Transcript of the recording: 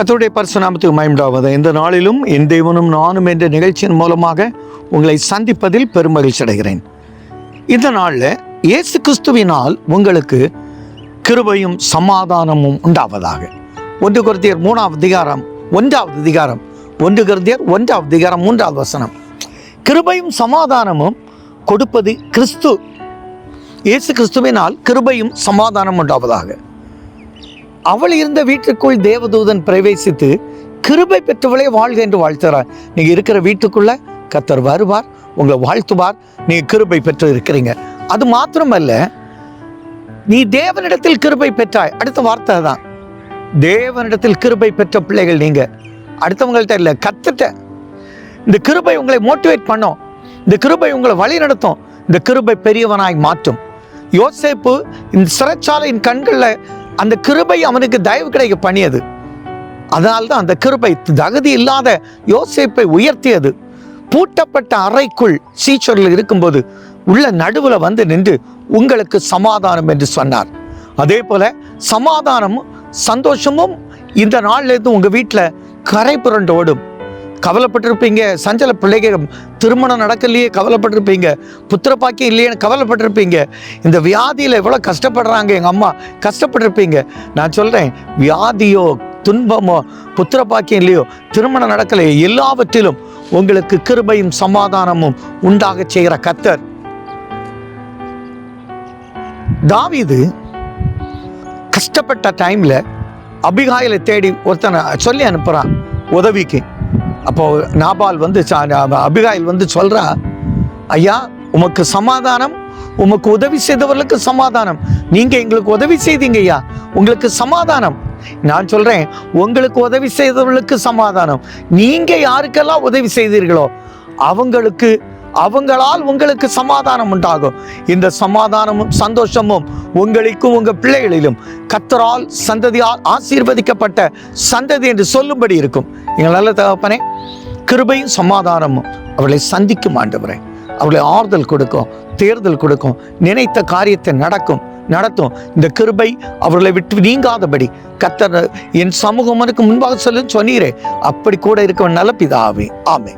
கர்த்தருடைய பரிசுநாமத்துக்கு மயம்டாவது இந்த நாளிலும் என் தெய்வனும் நானும் என்ற நிகழ்ச்சியின் மூலமாக உங்களை சந்திப்பதில் பெருமகிழ்ச்சி அடைகிறேன். இந்த நாளில் இயேசு கிறிஸ்துவினால் உங்களுக்கு கிருபையும் சமாதானமும் உண்டாவதாக. ஒன்று கருத்தியர் மூணாவது அதிகாரம் ஒன்றாவது அதிகாரம் ஒன்று கருத்தியர் ஒன்றாவது அதிகாரம் மூன்றாவது வசனம். கிருபையும் சமாதானமும் கொடுப்பது கிறிஸ்து. இயேசு கிறிஸ்துவினால் கிருபையும் சமாதானம் உண்டாவதாக. அவள் இருந்த வீட்டுக்குள் தேவதூதன் பிரவேசித்து கிருபை பெற்றவளே வாழ்க என்று வாழ்த்துறார் நீங்க இருக்கிற வீட்டுக்குள்ள கத்தர் வருவார் உங்களை வாழ்த்துவார். நீங்க கிருபை பெற்று இருக்கிறீங்க. அது மாத்திரமல்ல நீ தேவனிடத்தில் கிருபை பெற்றாய். அடுத்த வார்த்தை தான் தேவனிடத்தில் கிருபை பெற்ற பிள்ளைகள் நீங்க. அடுத்தவங்கள்ட்ட இல்லை கத்துட்ட. இந்த கிருபை உங்களை மோட்டிவேட் பண்ணும். இந்த கிருபை உங்களை வழி நடத்தும். இந்த கிருபை பெரியவனாய் மாற்றும். யோசேப்பு இந்த சிறைச்சாலையின் கண்களில் அந்த கிருபை அவனுக்கு தயவு கிடைக்க பண்ணியது. அதனால்தான் அந்த கிருபை தகுதி இல்லாத யோசிப்பை உயர்த்தியது. பூட்டப்பட்ட அறைக்குள் சீச்சரில் இருக்கும்போது உள்ள நடுவில் வந்து நின்று உங்களுக்கு சமாதானம் என்று சொன்னார். அதே போல சமாதானமும் சந்தோஷமும் இந்த நாள்லேருந்து உங்கள் வீட்டில் கரை புரண்டு ஓடும். கவலைப்பட்டிருப்பீங்க. சஞ்சல பிள்ளைகள் திருமணம் நடக்கலையே கவலைப்பட்டிருப்பீங்க. புத்திர பாக்கியம் இல்லையேன்னு கவலைப்பட்டிருப்பீங்க. இந்த வியாதியில் எவ்வளோ கஷ்டப்படுறாங்க எங்கள் அம்மா? கஷ்டப்பட்டிருப்பீங்க. நான் சொல்கிறேன் வியாதியோ துன்பமோ புத்திர பாக்கியம் இல்லையோ திருமணம் நடக்கலையோ எல்லாவற்றிலும் உங்களுக்கு கிருபையும் சமாதானமும் உண்டாக செய்கிற கத்தர் தாவிது கஷ்டப்பட்ட டைமில் அபிகாயில தேடி ஒருத்தனை சொல்லி அனுப்புகிறான் உதவிக்கு. அப்போ நாபால் வந்து அபிகாயில் வந்து சொல்றா ஐயா உமக்கு சமாதானம் உமக்கு உதவி செய்தவர்களுக்கு சமாதானம். நீங்க எங்களுக்கு உதவி செய்தீங்க ஐயா. உங்களுக்கு சமாதானம். நான் சொல்றேன் உங்களுக்கு உதவி செய்தவர்களுக்கு சமாதானம். நீங்க யாருக்கெல்லாம் உதவி செய்தீர்களோ அவங்களுக்கு அவங்களால் உங்களுக்கு சமாதானம் உண்டாகும். இந்த சமாதானமும் சந்தோஷமும் உங்களுக்கும் உங்க பிள்ளைகளிலும். கத்தரால் சந்ததியால் ஆசீர்வதிக்கப்பட்ட சந்ததி என்று சொல்லும்படி இருக்கும். எங்கள் நல்ல தகப்பனே கிருபையும் சமாதானமும் அவளை சந்திக்கும் ஆண்டவரே. அவளை ஆறுதல் கொடுக்கும் தேர்தல் கொடுக்கும் நினைத்த காரியத்தை நடக்கும் நடத்தும். இந்த கிருபை அவர்களை விட்டு நீங்காதபடி கத்தர் என் சமூகம் முன்பாக சொல்லு சொன்னீரே. அப்படி கூட இருக்கவன் நல்ல பிதாவே. ஆமே